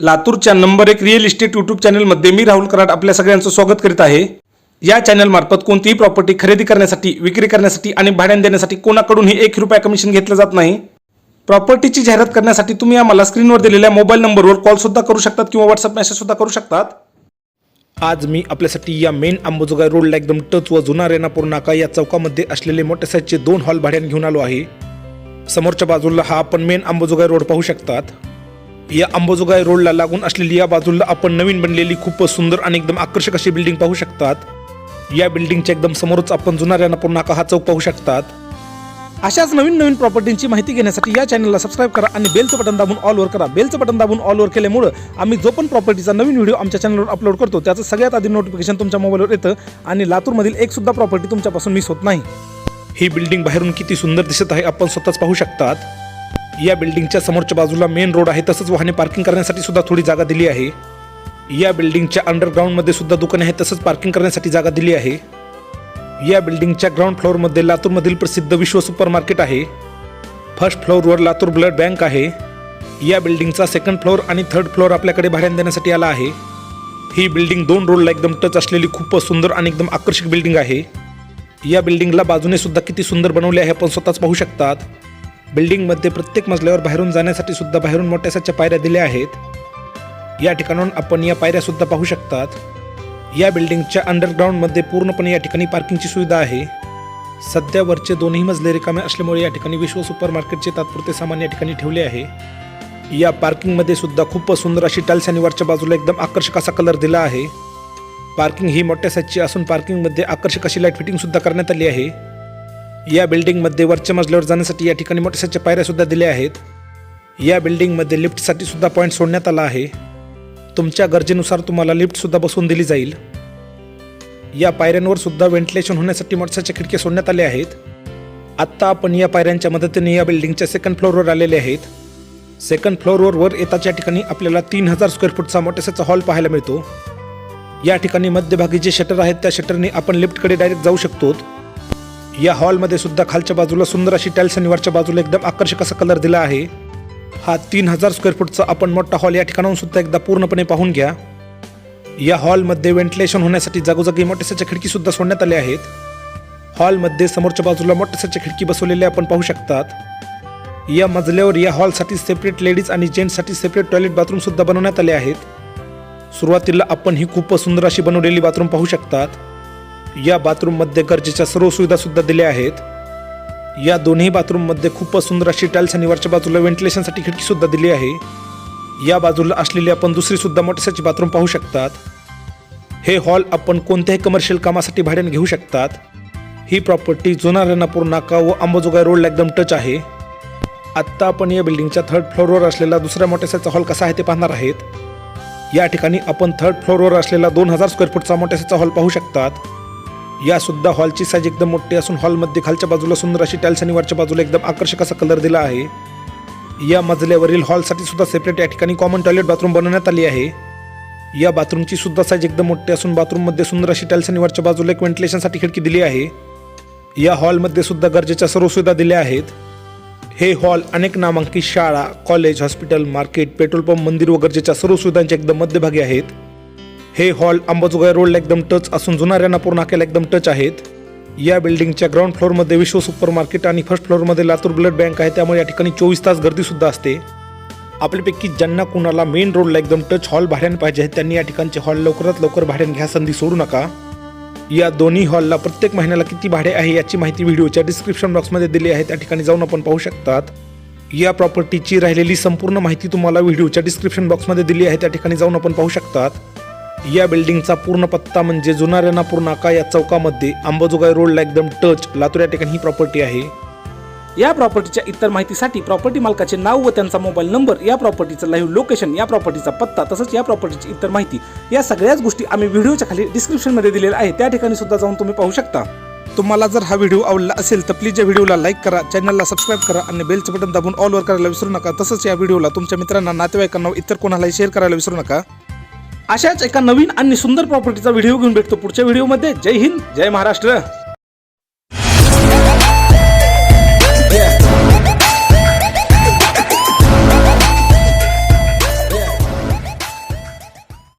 लातूरच्या नंबर एक real estate YouTube चॅनलमध्ये मी राहुल कराड आपल्या सगळ्यांचं स्वागत करीत आहे. या चॅनलमार्फत कोणतीही प्रॉपर्टी खरेदी करण्यासाठी विक्री करण्यासाठी आणि भाड्याने देण्यासाठी कोणाकडूनही एक रुपया कमिशन घेतलं जात नाही. प्रॉपर्टीची जाहिरात करण्यासाठी तुम्ही आम्हाला स्क्रीनवर दिलेल्या मोबाईल नंबरवर कॉलसुद्धा करू शकतात किंवा व्हॉट्सअप मेसेजसुद्धा करू शकतात. आज मी आपल्यासाठी या मेन अंबाजोगाई रोडला एकदम टच व जुना रेणापूर नाका या चौकामध्ये असलेले मोठ्या साईजचे दोन हॉल भाड्याने घेऊन आलो आहे. समोरच्या बाजूला हा आपण मेन अंबाजोगाई रोड पाहू शकतात. या अंबाजोगाई रोडला लागून असलेली या बाजूला आपण नवीन बनलेली खूप सुंदर आणि एकदम आकर्षक अशी बिल्डिंग पाहू शकतात. या बिल्डिंगच्या एकदम समोरच आपण जुना रेणापूर नाका हा चौक पाहू शकतात. अशाच नवीन नवीन प्रॉपर्टींची माहिती घेण्यासाठी या चॅनलला सबस्क्राईब करा आणि बेलचं बटन दाबून ऑलवर करा. बेलचं बटन दाबून ऑलवर केल्यामुळं आम्ही जो पण प्रॉपर्टीचा नवीन व्हिडिओ आमच्या चॅनलवर अपलोड करतो त्याचं सगळ्यात आधी नोटिफिकेशन तुमच्या मोबाईलवर येतं आणि लातूरमधील एक सुद्धा प्रॉपर्टी तुमच्यापासून मिस होत नाही. ही बिल्डिंग बाहेरून किती सुंदर दिसत आहे आपण स्वतःच पाहू शकतात. या बिल्डिंगच्या समोरच्या बाजूला मेन रोड आहे. तसंच वाहने पार्किंग करण्यासाठी सुद्धा थोडी जागा दिली आहे. या बिल्डिंगच्या अंडरग्राऊंडमध्ये सुद्धा दुकाने आहेत. तसंच पार्किंग करण्यासाठी जागा दिली आहे. या बिल्डिंगच्या ग्राउंड फ्लोअरमध्ये लातूरमधील प्रसिद्ध विश्व सुपर मार्केट आहे फर्स्ट फ्लोअरवर लातूर ब्लड बँक आहे. या बिल्डिंगचा सेकंड फ्लोअर आणि थर्ड फ्लोअर आपल्याकडे भाड्याने देण्यासाठी आला आहे. ही बिल्डिंग दोन रोडला एकदम टच असलेली खूप सुंदर आणि एकदम आकर्षक बिल्डिंग आहे. या बिल्डिंगला बाजूने सुद्धा किती सुंदर बनवले आहे आपण स्वतःच पाहू शकतात. बिल्डिंगमध्ये प्रत्येक मजल्यावर बाहेरून जाण्यासाठी सुद्धा बाहेरून मोठ्यासाच्या पायऱ्या दिल्या आहेत. या ठिकाणाहून आपण या पायऱ्या सुद्धा पाहू शकतात. या बिल्डिंगच्या अंडरग्राऊंडमध्ये पूर्णपणे या ठिकाणी पार्किंगची सुविधा आहे. सध्या वरचे दोन्ही मजले रिकामे असल्यामुळे या ठिकाणी विश्व सुपर मार्केटचे तात्पुरते सामान या ठिकाणी ठेवले आहे. या पार्किंगमध्ये सुद्धा खूप सुंदर अशी टाइल्स आणि वरच्या बाजूला एकदम आकर्षक असा कलर दिला आहे. पार्किंग ही मोठ्या साईजची असून पार्किंगमध्ये आकर्षक अशी लाइट फिटिंग सुद्धा करण्यात आली आहे. या बिल्डिंगमध्ये वरच्या मजल्यावर जाण्यासाठी या ठिकाणी मोठ्या पायऱ्यासुद्धा दिल्या आहेत. या बिल्डिंगमध्ये लिफ्टसाठी सुद्धा पॉईंट सोडण्यात आला आहे. तुमच्या गरजेनुसार तुम्हाला लिफ्टसुद्धा बसवून दिली जाईल. या पायऱ्यांवर सुद्धा व्हेंटिलेशन होण्यासाठी मोटरसायकलच्या खिडक्या सोडण्यात आल्या आहेत. आत्ता आपण या पायऱ्यांच्या मदतीने या बिल्डिंगच्या सेकंड फ्लोअरवर आलेले आहेत. सेकंड फ्लोअरवर वर येताच्या ठिकाणी आपल्याला तीन हजार स्क्वेअर फूटचा मोठ्याचा हॉल पाहायला मिळतो. या ठिकाणी मध्यभागी जे शटर आहेत त्या शटरने आपण लिफ्टकडे डायरेक्ट जाऊ शकतो. या हॉलमध्ये सुद्धा खालच्या बाजूला सुंदर अशी टाईल्स आणि वरच्या बाजूला एकदम आकर्षक असा कलर दिला आहे. हा तीन हजार स्क्वेअर फूटचा आपण मोठा हॉल या ठिकाणाहून सुद्धा एकदा पूर्णपणे पाहून घ्या. या हॉलमध्ये व्हेंटिलेशन होण्यासाठी जागोजागी मोठ्याच्या खिडकी सुद्धा सोडण्यात आल्या आहेत. हॉलमध्ये समोरच्या बाजूला मोठ्याच्या खिडकी बसवलेल्या आपण पाहू शकतात. या मजल्यावर या हॉलसाठी सेपरेट लेडीज आणि जेंट्ससाठी सेपरेट टॉयलेट बाथरूमसुद्धा बनवण्यात आले आहेत. सुरुवातीला आपण ही खूप सुंदर अशी बनवलेली बाथरूम पाहू शकतात. या बाथरूममध्ये गरजेच्या सर्व सुविधा सुद्धा दिल्या आहेत. या दोन्ही बाथरूममध्ये खूपच सुंदर अशी टाईल्स आणि वरच्या बाजूला व्हेंटिलेशनसाठी खिडकीसुद्धा दिली आहे. या बाजूला असलेली आपण दुसरीसुद्धा मोठ्याची बाथरूम पाहू शकतात. हे हॉल आपण कोणत्याही कमर्शियल कामासाठी भाड्याने घेऊ शकतात. ही प्रॉपर्टी जुना रेनापूर नाका व अंबाजोगाई रोडला एकदम टच आहे. आत्ता आपण या बिल्डिंगच्या थर्ड फ्लोअरवर असलेला दुसऱ्या मोठ्याचा हॉल कसा आहे ते पाहणार आहेत. या ठिकाणी आपण थर्ड फ्लोअरवर असलेला दोन हजार स्क्वेअर फूटचा मोठ्याचा हॉल पाहू शकतात. या सुद्धा हॉलची साईज एकदम मोठी असून हॉलमध्ये खालच्या बाजूला सुंदर अशी टॅल्स आणि वरच्या बाजूला एकदम आकर्षक असा कलर दिला आहे. या मजल्यावरील हॉलसाठी सुद्धा सेपरेट या ठिकाणी कॉमन टॉयलेट बाथरूम बनवण्यात आली आहे. या बाथरूमची सुद्धा साईज एकदम मोठी असून बाथरूममध्ये सुंदर अशी टॅल्स आणि वरच्या बाजूला एक व्हेंटिलेशनसाठी खिडकी दिली आहे. या हॉलमध्ये सुद्धा गरजेच्या सर्व सुविधा दिल्या आहेत. हे हॉल अनेक नामांकित शाळा college hospital market petrol pump मंदिर व गरजेच्या सर्व सुविधांच्या एकदम मध्यभागी आहेत. हे हॉल अंबाजोगाई रोडला एकदम टच असून जुना रेणापूर नाक्याला एकदम टच आहेत. या बिल्डिंगच्या ग्राउंड फ्लोअरमध्ये विश्व सुपर मार्केट आणि फर्स्ट फ्लोअरमध्ये लातूर ब्लड बँक आहे. त्यामुळे या ठिकाणी चोवीस तास गर्दीसुद्धा असते. आपल्यापैकी ज्यांना कुणाला मेन रोडला एकदम टच हॉल भाड्याने पाहिजे आहे त्यांनी या ठिकाणचे हॉल लवकरात लवकर भाड्याने घ्या संधी सोडू नका. या दोन्ही हॉलला प्रत्येक महिन्याला किती भाडे आहे याची माहिती व्हिडिओच्या डिस्क्रिप्शन बॉक्समध्ये दिली आहे. त्या ठिकाणी जाऊन आपण पाहू शकतात. या प्रॉपर्टीची राहिलेली संपूर्ण माहिती तुम्हाला व्हिडिओच्या डिस्क्रिप्शन बॉक्समध्ये दिली आहे. त्या ठिकाणी जाऊन आपण पाहू शकतात. या बिल्डिंगचा पूर्ण पत्ता म्हणजे जुना रेणापूर नाका या चौकामध्ये अंबाजोगाई रोडला एकदम टच लातूर या ठिकाणी ही प्रॉपर्टी आहे. या प्रॉपर्टीच्या इतर माहितीसाठी प्रॉपर्टी मालकाचे नाव व त्यांचा मोबाईल नंबर या प्रॉपर्टीचं लाईव्ह लोकेशन या प्रॉपर्टीचा पत्ता तसंच या प्रॉपर्टीची इतर माहिती या सगळ्याच गोष्टी आम्ही व्हिडिओच्या खाली डिस्क्रिप्शनमध्ये दिलेल्या आहे त्या ठिकाणी सुद्धा जाऊन तुम्ही पाहू शकता. तुम्हाला जर हा व्हिडिओ आवडला असेल तर प्लीज या व्हिडिओला लाईक करा चॅनलला सबस्क्राईब करा आणि बेलचं बटन दाबून ऑलवर करायला विसरू नका. तसंच या व्हिडिओला तुमच्या मित्रांना नातेवाईकांना इतर कोणालाही शेअर करायला विसरू नका. अशाच एका नवीन आणि सुंदर प्रॉपर्टीचा व्हिडिओ घेऊन भेटतो पुढच्या व्हिडिओमध्ये जय हिंद जय महाराष्ट्र.